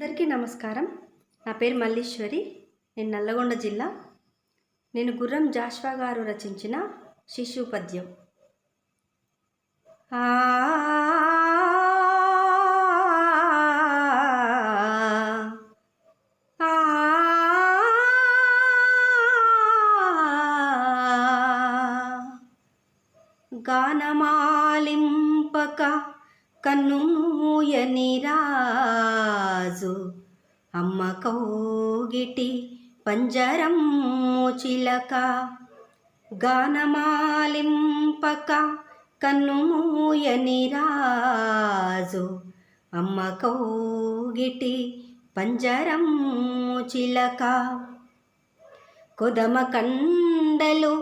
అందరికీ నమస్కారం నా పేరు మల్లీశ్వరి నేను నల్లగొండ జిల్లా నేను గుర్రం జాష్వా గారు రచించిన శిశు పద్యం ఆ గానమాలింపక కన్నుమూయని రాజు. అమ్మ కౌగిటి పంజరం చిలక గానమాలింపక కన్నుమూయని రాజు. అమ్మ కౌగిటి పంజరం చిలక కొదమ కండలు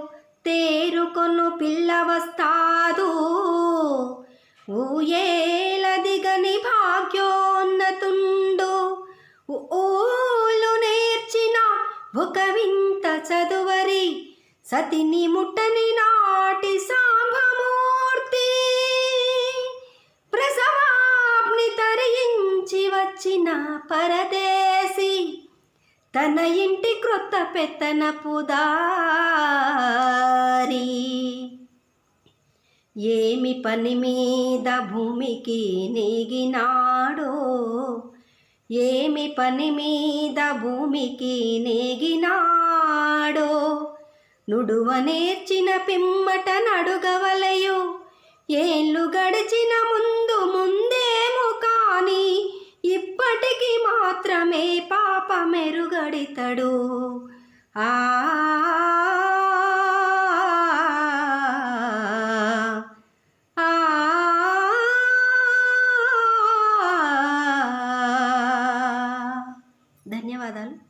తేరుకొను పిల్ల ఒక వింత చదువరి. సతిని ముట్టని నాటి సాంబమూర్తి ప్రసవాగ్ని తరించి వచ్చిన పరదేశి. తన ఇంటి క్రొత్త పెత్తన పుదారి ఏమి పని మీద భూమికి నీగినాడో ఏమి పని మీద భూమికి నేగినాడో? నుడువ నేర్చిన పిమ్మట నడుగవలయు? ఏళ్ళు గడిచిన ముందు ముందేమో కానీ ఇప్పటికి మాత్రమే పాప మెరుగడితడు ఆ ధన్యవాదాలు.